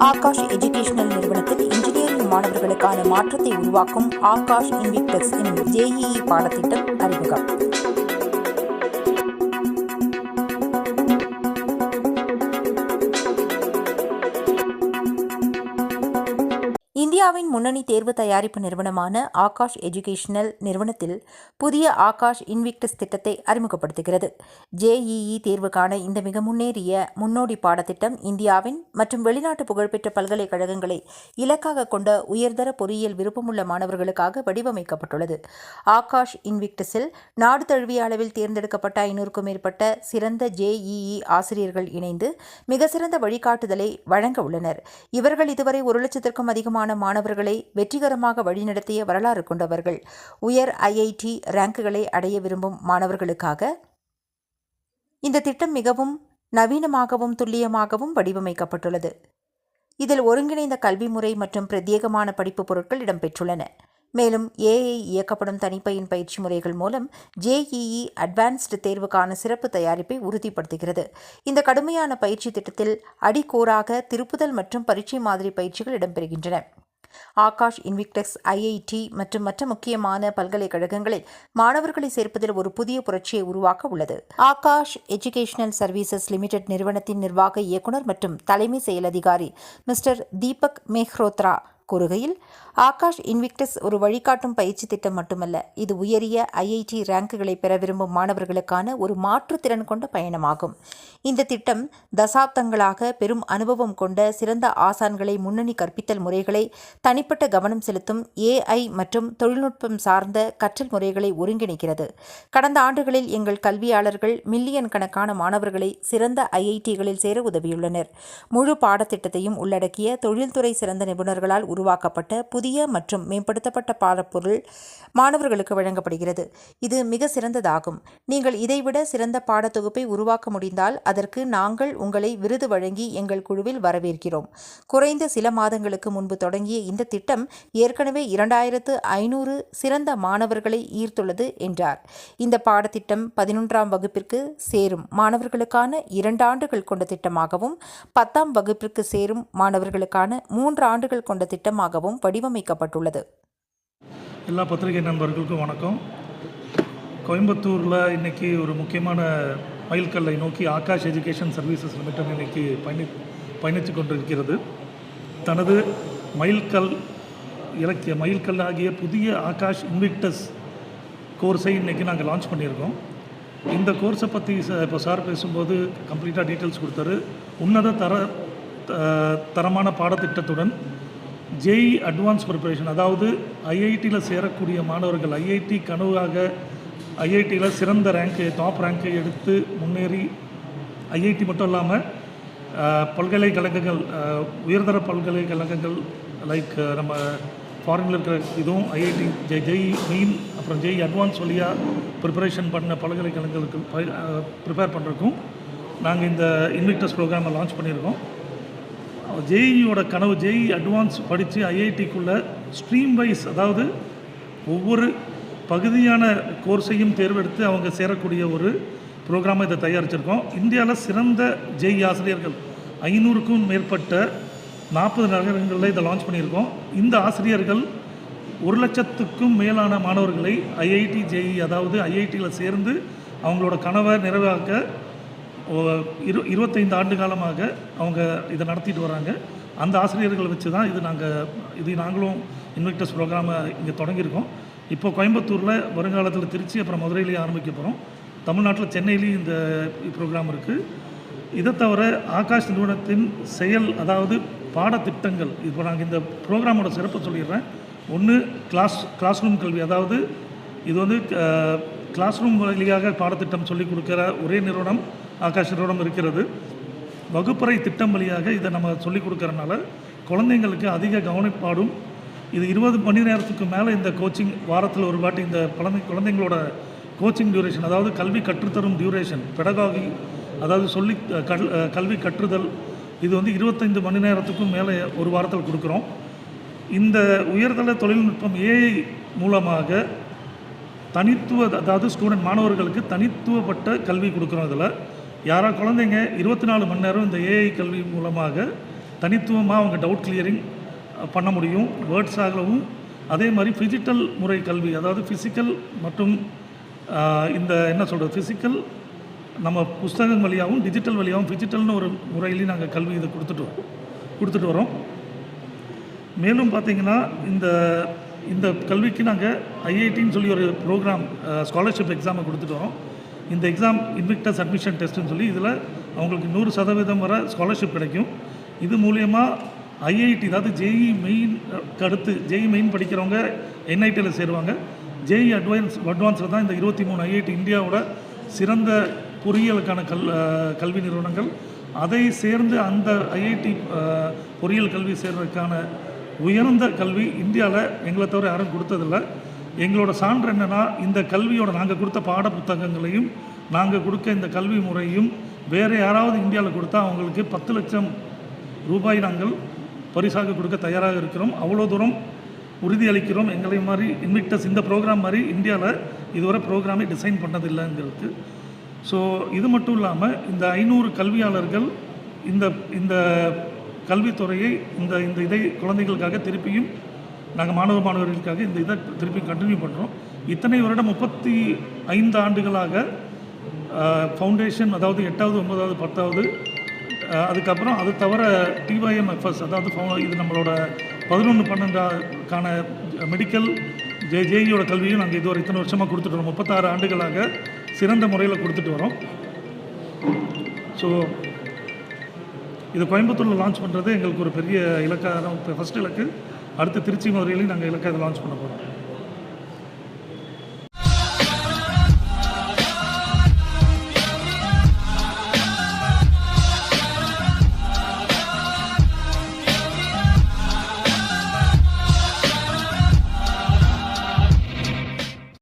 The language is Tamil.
ஆகாஷ் எஜுகேஷனல் நிறுவனத்தில் இன்ஜினியரிங் மாணவர்களுக்கான மாற்றத்தை உருவாக்கும் ஆகாஷ் இன்விக்டஸ் எனும் ஜேஇஇ பாடத்திட்டம் அறிமுகம். இந்தியாவின் முன்னணி தேர்வு தயாரிப்பு நிறுவனமான ஆகாஷ் எஜுகேஷனல் நிறுவனத்தில் புதிய ஆகாஷ் இன்விக்டஸ் திட்டத்தை அறிமுகப்படுத்துகிறது. ஜேஇஇ தேர்வுக்கான இந்த மிக முன்னேறிய முன்னோடி பாடத்திட்டம் இந்தியாவின் மற்றும் வெளிநாட்டு புகழ்பெற்ற பல்கலைக்கழகங்களை இலக்காக கொண்ட உயர்தர பொறியியல் விருப்பமுள்ள மாணவர்களுக்காக வடிவமைக்கப்பட்டுள்ளது. ஆகாஷ் இன்விக்டஸில் நாடு தழுவிய அளவில் தேர்ந்தெடுக்கப்பட்ட ஐநூறுக்கும் மேற்பட்ட சிறந்த ஜேஇஇ ஆசிரியர்கள் இணைந்து மிக சிறந்த வழிகாட்டுதலை வழங்க உள்ளனர். இவர்கள் இதுவரை ஒரு லட்சத்திற்கும் அதிகமான மாணவர்களை வெற்றிகரமாக வழிநடத்திய வரலாறு கொண்டவர்கள். உயர் ஐஐடி ரேங்குகளை அடைய விரும்பும் மாணவர்களுக்காக இந்த திட்டம் மிகவும் நவீனமாகவும் துல்லியமாகவும் வடிவமைக்கப்பட்டுள்ளது. இதில் ஒருங்கிணைந்த கல்வி முறை மற்றும் பிரத்யேகமான படிப்பு பொருட்கள் இடம்பெற்றுள்ளன. மேலும் ஏஐ இயக்கப்படும் தனிப்பையின் பயிற்சி முறைகள் மூலம் ஜேஇஇ அட்வான்ஸ்டு தேர்வுக்கான சிறப்பு தயாரிப்பை உறுதிப்படுத்துகிறது. இந்த கடுமையான பயிற்சி திட்டத்தில் அடிக்கோராக திருப்புதல் மற்றும் பரீட்சை மாதிரி பயிற்சிகள் இடம்பெறுகின்றன. ஆகாஷ் இன்விக்டெக்ஸ் ஐஐடி மற்றும் மற்ற முக்கியமான பல்கலைக்கழகங்களில் மாணவர்களை சேர்ப்பதில் ஒரு புதிய புரட்சியை உருவாக்க உள்ளது. ஆகாஷ் எஜுகேஷனல் சர்வீசஸ் லிமிடெட் நிறுவனத்தின் நிர்வாக இயக்குனர் மற்றும் தலைமை செயல் அதிகாரி மிஸ்டர் தீபக் மேஹ்ரோத்ரா கூறுகையில் ஆகாஷ் இன்விக்டஸ் ஒரு வழிகாட்டும் பயிற்சி திட்டம் மட்டுமல்ல இது உயரிய ஐஐடி ரேங்குகளை பெற விரும்பும் மாணவர்களுக்கான ஒரு மாற்றுத்திறன் கொண்ட பயணமாகும். இந்த திட்டம் தசாப்தங்களாக பெரும் அனுபவம் கொண்ட சிறந்த ஆசான்களை முன்னணி கற்பித்தல் முறைகளை தனிப்பட்ட கவனம் செலுத்தும் ஏஐ மற்றும் தொழில்நுட்பம் சார்ந்த கற்றல் முறைகளை ஒருங்கிணைக்கிறது. கடந்த ஆண்டுகளில் எங்கள் கல்வியாளர்கள் மில்லியன் கணக்கான மாணவர்களை சிறந்த ஐஐடிகளில் சேர உதவியுள்ளனர். முழு பாடத்திட்டத்தையும் உள்ளடக்கிய தொழில்துறை சிறந்த நிபுணர்களால் உருவாக்கப்பட்ட புதிய மற்றும் மேம்படுத்தப்பட்ட பாடப்பொருள் மாணவர்களுக்கு வழங்கப்படுகிறது. இது மிக சிறந்ததாகும். நீங்கள் இதைவிட சிறந்த பாடத்தொகுப்பை உருவாக்க முடிந்தால் அதற்கு நாங்கள் உங்களை விருது வழங்கி எங்கள் குழுவில் வரவேற்கிறோம். குறைந்த சில மாதங்களுக்கு முன்பு தொடங்கிய இந்த திட்டம் ஏற்கனவே இரண்டாயிரத்து ஐநூறு சிறந்த மாணவர்களை ஈர்த்துள்ளது என்றார். இந்த பாடத்திட்டம் பதினொன்றாம் வகுப்பிற்கு சேரும் மாணவர்களுக்கான இரண்டு ஆண்டுகள் கொண்ட திட்டமாகவும் பத்தாம் வகுப்பிற்கு சேரும் மாணவர்களுக்கான மூன்று ஆண்டுகள் கொண்ட திட்டம் திட்டமாகவும் வடிவமைக்கப்பட்டுள்ளது. எல்லா பத்திரிகை நண்பர்களுக்கும் வணக்கம். கோயம்புத்தூரில் இன்றைக்கி ஒரு முக்கியமான மைல்கல்லை நோக்கி ஆகாஷ் எஜுகேஷன் சர்வீசஸ் லிமிடெட் இன்றைக்கி பயணி பயணித்து கொண்டிருக்கிறது. தனது மைல்கல் இலக்கிய மைல்கல் ஆகிய புதிய ஆகாஷ் இன்விக்டஸ் கோர்ஸை இன்றைக்கி நாங்கள் லான்ச் பண்ணியிருக்கோம். இந்த கோர்ஸை பற்றி இப்போ சார் பேசும்போது கம்ப்ளீட்டாக டீட்டெயில்ஸ் கொடுத்தாரு. உன்னத தர த- தரமான பாடத்திட்டத்துடன் ஜெய் அட்வான்ஸ் ப்ரிப்பரேஷன் அதாவது ஐஐடியில் சேரக்கூடிய மாணவர்கள் ஐஐடி கனவாக ஐஐடியில் சிறந்த ரேங்க்கை டாப் ரேங்க்கை எடுத்து முன்னேறி ஐஐடி மட்டும் இல்லாமல் பல்கலைக்கழகங்கள் உயர்தர பல்கலைக்கழகங்கள் லைக் நம்ம ஃபாரினில் இருக்கிற இதுவும் ஐஐடி ஜெய் ஜெய் மெயின் அப்புறம் ஜெய் அட்வான்ஸ் வழியாக ப்ரிப்பரேஷன் பண்ண பல்கலைக்கழகங்களுக்கு ப்ரிப்பேர் பண்ணுறதுக்கும் நாங்கள் இந்த இன்விக்டஸ் ப்ரோக்ராமை லான்ச் பண்ணியிருக்கோம். ஜேஇயோட கனவு ஜேஇ அட்வான்ஸ் படித்து ஐஐடிக்குள்ளே ஸ்ட்ரீம் வைஸ் அதாவது ஒவ்வொரு பகுதியான கோர்ஸையும் தேர்வெடுத்து அவங்க சேரக்கூடிய ஒரு ப்ரோக்ராமை இதை தயாரிச்சிருக்கோம். இந்தியாவில் சிறந்த ஜேஇ ஆசிரியர்கள் ஐநூறுக்கும் மேற்பட்ட நாற்பது நகரங்களில் இதை லான்ச் பண்ணியிருக்கோம். இந்த ஆசிரியர்கள் ஒரு லட்சத்துக்கும் மேலான மாணவர்களை ஐஐடி ஜேஇ அதாவது ஐஐடியில் சேர்ந்து அவங்களோட கனவை நிறைவாக்க இரு இருபத்தைந்து ஆண்டு காலமாக அவங்க இதை நடத்திட்டு வராங்க. அந்த ஆசிரியர்களை வச்சு தான் இது நாங்கள் இது நாங்களும் இன்வெக்டர்ஸ் ப்ரோக்ராமை இங்கே தொடங்கியிருக்கோம். இப்போ கோயம்புத்தூரில் வருங்காலத்தில் திருச்சி அப்புறம் மதுரையிலேயே ஆரம்பிக்க போகிறோம் தமிழ்நாட்டில் சென்னையிலையும் இந்த ப்ரோக்ராம் இருக்குது இதை தவிர ஆகாஷ் நிறுவனத்தின் செயல் அதாவது பாடத்திட்டங்கள் இப்போ நாங்கள் இந்த ப்ரோக்ராமோட சிறப்பை சொல்லிடுறேன். ஒன்று கிளாஸ் கிளாஸ் ரூம் கல்வி அதாவது இது வந்து கிளாஸ் ரூம் வழியாக பாடத்திட்டம் சொல்லிக் கொடுக்குற ஒரே நிறுவனம் ஆகாஷரோடம் இருக்கிறது. வகுப்பறை திட்டம் வழியாக இதை நம்ம சொல்லிக் கொடுக்கறனால குழந்தைங்களுக்கு அதிக கவனிப்பாடும் இது இருபது மணி நேரத்துக்கு மேலே இந்த கோச்சிங் வாரத்தில் ஒரு வாட்டி இந்த குழந்தை குழந்தைங்களோட கோச்சிங் டியூரேஷன் அதாவது கல்வி கற்றுத்தரும் டியூரேஷன் பெடகாகி அதாவது சொல்லி கல் கல்வி கற்றுதல் இது வந்து இருபத்தைந்து மணி நேரத்துக்கும் மேலே ஒரு வாரத்தில் கொடுக்குறோம். இந்த உயர்தர தொழில்நுட்பம் ஏஐ மூலமாக தனித்துவ அதாவது ஸ்டூடெண்ட் மாணவர்களுக்கு தனித்துவப்பட்ட கல்வி கொடுக்குறோம் இதில். யாராக குழந்தைங்க இருபத்தி நாலு மணி நேரம் இந்த ஏஐ கல்வி மூலமாக தனித்துவமாக அவங்க டவுட் கிளியரிங் பண்ண முடியும். வேர்ட்ஸாகவும் அதே மாதிரி ஃபிசிக்கல் முறை கல்வி அதாவது ஃபிசிக்கல் மற்றும் இந்த என்ன சொல்கிறது ஃபிசிக்கல் நம்ம புஸ்தகம் வழியாகவும் டிஜிட்டல் வழியாகவும் ஃபிஜிட்டல்னு ஒரு முறையிலையும் நாங்கள் கல்வி இதை கொடுத்துட்டு கொடுத்துட்டு வரோம் மேலும் பார்த்தீங்கன்னா இந்த இந்த கல்விக்கு நாங்கள் ஐஐடின்னு சொல்லி ஒரு ப்ரோக்ராம் ஸ்காலர்ஷிப் எக்ஸாமை கொடுத்துட்டு வரோம் இந்த எக்ஸாம் இன்விக்டஸ் அட்மிஷன் டெஸ்ட்டுன்னு சொல்லி இதில் அவங்களுக்கு நூறு சதவீதம் வர ஸ்காலர்ஷிப் கிடைக்கும். இது மூலியமாக ஐஐடி அதாவது ஜேஇ மெயின் அடுத்து ஜேஇ மெயின் படிக்கிறவங்க என்ஐடியில் சேருவாங்க. ஜேஇ அட்வான்ஸ் அட்வான்ஸில் தான் இந்த இருபத்தி மூணு ஐஐடி இந்தியாவோட சிறந்த பொறியியலுக்கான கல் கல்வி நிறுவனங்கள். அதை சேர்ந்து அந்த ஐஐடி பொறியியல் கல்வி சேர்றதுக்கான உயர்ந்த கல்வி இந்தியாவில் எங்களை தவிர யாரும் கொடுத்ததில்ல. எங்களோட சான்று என்னென்னா இந்த கல்வியோட நாங்கள் கொடுத்த பாட புத்தகங்களையும் நாங்கள் கொடுக்க இந்த கல்வி முறையும் வேறு யாராவது இந்தியாவில் கொடுத்தா அவங்களுக்கு பத்து லட்சம் ரூபாய் நாங்கள் பரிசாக கொடுக்க தயாராக இருக்கிறோம். அவ்வளோ தூரம் உறுதியளிக்கிறோம் எங்களை மாதிரி இன்விக்டஸ் இந்த ப்ரோக்ராம் மாதிரி இந்தியாவில் இதுவரை ப்ரோக்ராமே டிசைன் பண்ணதில்லைங்கிறது ஸோ இது மட்டும் இல்லாமல் இந்த ஐநூறு கல்வியாளர்கள் இந்த இந்த கல்வித்துறையை இந்த இந்த இதை குழந்தைகளுக்காக திருப்பியும் நாங்கள் மாணவ மாணவர்களுக்காக இந்த இதை திருப்பி கண்டினியூ பண்ணுறோம் இத்தனை வருடம் முப்பத்தி ஐந்து ஆண்டுகளாக ஃபவுண்டேஷன் அதாவது எட்டாவது ஒன்பதாவது பத்தாவது அதுக்கப்புறம் அது தவிர டிஒய்எம்எஃப்எஸ் அதாவது ஃபவு- இது நம்மளோட பதினொன்று பன்னெண்டாக்கான மெடிக்கல் ஜே ஜேஇயோட கல்வியும் நாங்கள் இதுவரை இத்தனை வருஷமாக கொடுத்துட்டு வரோம். முப்பத்தாறு ஆண்டுகளாக சிறந்த முறையில் கொடுத்துட்டு வரோம். ஸோ இது கோயம்புத்தூரில் லான்ச் பண்ணுறது எங்களுக்கு ஒரு பெரிய இலக்காக தான் ஃபஸ்ட் இலக்கு. அடுத்து திருச்சி மதுரையிலையும் நாங்கள் இலக்கை அதை லான்ச் பண்ண போகிறோம்